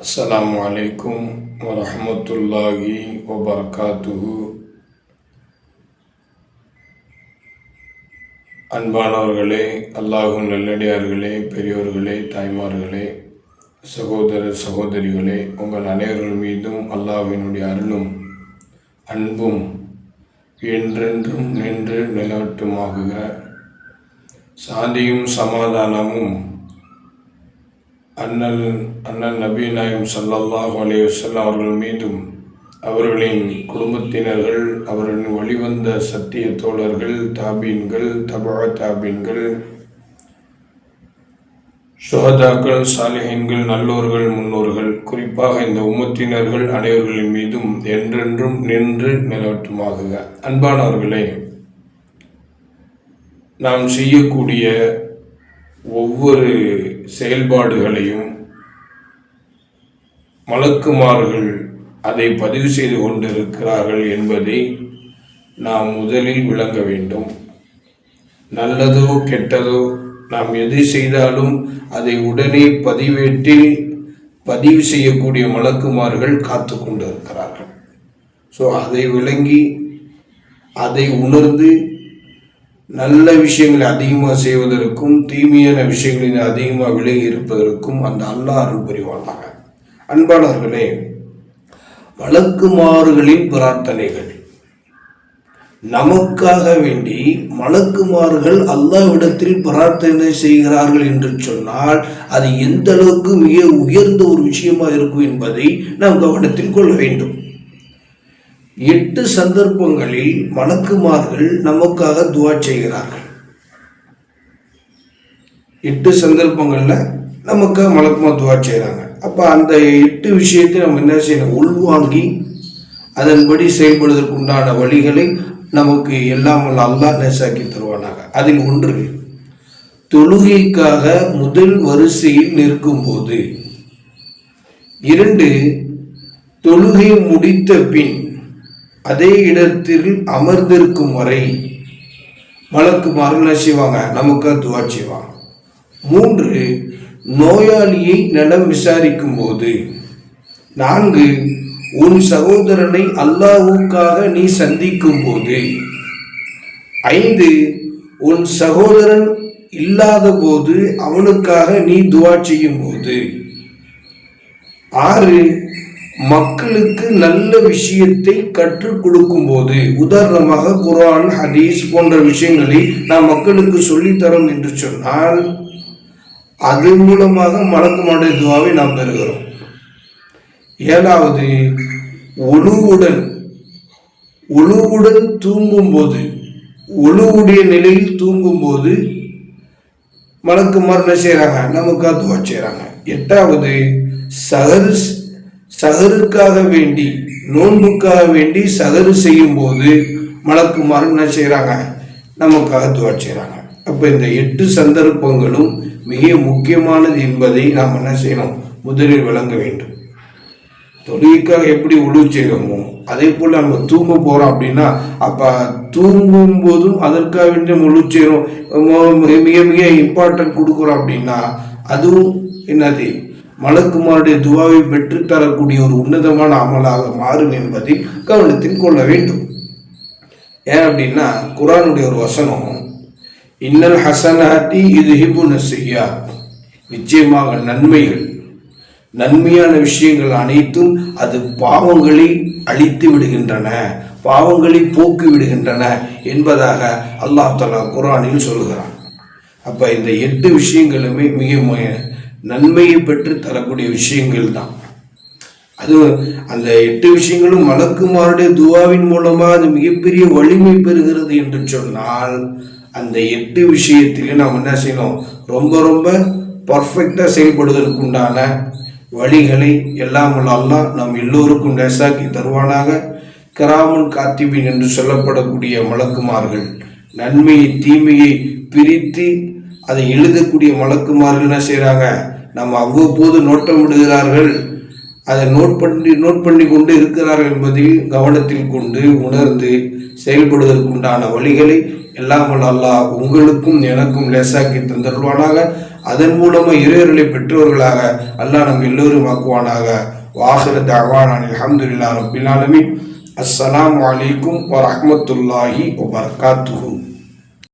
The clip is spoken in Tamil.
அஸ்லாம் வலைக்கும் வரமத்துல்லாஹி வபரகாத்துஹு அன்பானவர்களே அல்லாஹும் நல்லடியார்களே பெரியோர்களே தாய்மார்களே சகோதர சகோதரிகளே உங்கள் அனைவர்கள் மீதும் அல்லாஹினுடைய அருளும் அன்பும் என்றென்றும் நின்று நிலவட்டுமாக சாந்தியும் சமாதானமும் அண்ணல் அண்ணன் நபி நாயம் சல்லாஹ் அலையுசல்லா அவர்கள் மீதும் அவர்களின் குடும்பத்தினர்கள் அவர்களின் வழிவந்த சத்திய தோழர்கள் தாபீன்கள் தபா தாபீன்கள் சுகதாக்கள் சாலிஹீன்கள் நல்லோர்கள் முன்னோர்கள் குறிப்பாக இந்த உம்மத்தினர்கள் அனைவர்களின் மீதும் என்றென்றும் நின்று நிலவட்டுமாகுக. அன்பானவர்களே நாம் செய்யக்கூடிய ஒவ்வொரு செயல்பாடுகளையும் மலக்குமார்கள் அதை பதிவு செய்து கொண்டிருக்கிறார்கள் என்பதை நாம் முதலில் விளங்க வேண்டும். நல்லதோ கெட்டதோ நாம் எது செய்தாலும் அதை உடனே பதிவேட்டில் பதிவு செய்யக்கூடிய மலக்குமார்கள் காத்து கொண்டு இருக்கிறார்கள் ஸோ அதை விளங்கி அதை உணர்ந்து நல்ல விஷயங்களை அதிகமாக செய்வதற்கும் தீமையான விஷயங்களில் அதிகமாக விலகி இருப்பதற்கும் அந்த அல்லாஹ் அருள் புரிவானாக. அன்பானவர்களே வழக்குமாறுகளின் பிரார்த்தனைகள். நமக்காக வேண்டி மலக்குமார்கள் அல்லாவிடத்தில் பிரார்த்தனை செய்கிறார்கள் என்று சொன்னால் அது எந்த அளவுக்கு மிக உயர்ந்த ஒரு விஷயமா இருக்கும் என்பதை நாம் கவனத்தில் கொள்ள வேண்டும். எட்டு சந்தர்ப்பங்களில் வணக்குமார்கள் நமக்காக துவா செய்கிறார்கள். எட்டு சந்தர்ப்பங்களில் நமக்காக மலக்குமார் துவா செய்கிறாங்க அப்போ அந்த எட்டு விஷயத்தை நம்ம என்ன செய்யணும்? உள்வாங்கி அதன்படி செயல்படுவதற்கு உண்டான வழிகளை நமக்கு எல்லாம் அல்லாஹ் நேசாக்கி தருவானாக. அதில் ஒன்று தொழுகைக்காக முதல் வரிசையில் நிற்கும்போது. இரண்டு தொழுகை முடித்த பின் அதே இடத்தில் அமர்ந்திருக்கும் வரை மலக்கு மரண செய்வாங்க. நமக்கு துவா செய்வாங்க. மூன்று நோயாளியை நலம் விசாரிக்கும் போது நான்கு உன் சகோதரனை அல்லாவுக்காக நீ சந்திக்கும் போது ஐந்து உன் சகோதரன் இல்லாத போது அவனுக்காக நீ துவா செய்யும் போது ஆறு மக்களுக்கு நல்ல விஷயத்தை கற்றுக் கொடுக்கும் போது உதாரணமாக குரான் ஹதீஸ் போன்ற விஷயங்களை நாம் மக்களுக்கு சொல்லித்தரோம் என்று சொன்னால் அது மூலமாக மலக்குமாடைய துவாவை நாம் பெறுகிறோம். ஏழாவது ஒழுவுடன் ஒழுவுடன் தூங்கும்போது ஒழுவுடைய நிலையில் தூங்கும்போது மலக்குமார் என்ன செய்கிறாங்க நமக்காக துவா செய்கிறாங்க எட்டாவது சகரு சகருக்காக வேண்டி நோன்புக்காக வேண்டி சகரு செய்யும் போது மலக்குமார் என்ன செய்கிறாங்க நமக்காக துவா செய்கிறாங்க அப்போ இந்த எட்டு சந்தர்ப்பங்களும் மிக முக்கியமானது என்பதை நாம் என்ன செய்யணும்? முதலில் விளங்க வேண்டும். தொழுகைக்காக எப்படி உழவு செய்கிறோமோ அதே போல் நம்ம தூங்க போகிறோம் அப்படின்னா அப்போ தூங்கும் போதும் அதற்காக வேண்டிய முழு செய்கிறோம் மிக மிக இம்பார்ட்டன்ட் கொடுக்குறோம் அப்படின்னா அதுவும் என்னது? மலக்குமாருடைய துவாவை பெற்றுத்தரக்கூடிய ஒரு உன்னதமான அமலாக மாறும் என்பதை கவனத்தில் கொள்ள வேண்டும். ஏன் அப்படின்னா குரானுடைய ஒரு வசனம் இன்னல் ஹசனாட்டி இது ஹிபு செய்யா நிச்சயமாக நன்மைகள். நன்மையான விஷயங்கள் அனைத்தும் அது பாவங்களை அழித்து விடுகின்றன பாவங்களை போக்கி விடுகின்றன என்பதாக அல்லாஹ் தலா குரானில் சொல்கிறான். அப்போ இந்த எட்டு விஷயங்களுமே மிக நன்மையை பெற்று தரக்கூடிய விஷயங்கள் தான் அது அந்த எட்டு விஷயங்களும் மலக்குமாருடைய துவாவின் மூலமாக அது மிகப்பெரிய வலிமை பெறுகிறது என்று சொன்னால் அந்த எட்டு விஷயத்திலே நாம் என்ன செய்யணும்? ரொம்ப ரொம்ப பர்ஃபெக்டாக செயல்படுவதற்குண்டான வழிகளை எல்லாம் வல்ல நம் எல்லோருக்கும் நேசாக்கி தருவானாக. கிராமன் காத்திபின் என்று சொல்லப்படக்கூடிய மலக்குமார்கள் நன்மையை தீமையை பிரித்து அதை எழுதக்கூடிய மலக்குமார்கள் என்ன செய்கிறாங்க நம்ம அவ்வப்போது நோட்டம் விடுகிறார்கள் அதை நோட் பண்ணி நோட் பண்ணி கொண்டு இருக்கிறார்கள் என்பதில் கவனத்தில் கொண்டு உணர்ந்து செயல்படுவதற்குண்டான வழிகளை எல்லாம் அல்லாஹ் உங்களுக்கும் எனக்கும் லேசாக்கி தந்தருவானாக அதன் மூலமாக இறையர்களை பெற்றவர்களாக அல்லாஹ் நம்ம எல்லோரும் ஆக்குவானாக. வாஹிர தவானான் அல்ஹம்துலில்லாஹ் ரப்பில் ஆலமீன். அஸ்ஸலாமு அலைக்கும் வரஹ்மத்துல்லாஹி வபரகாத்துஹு.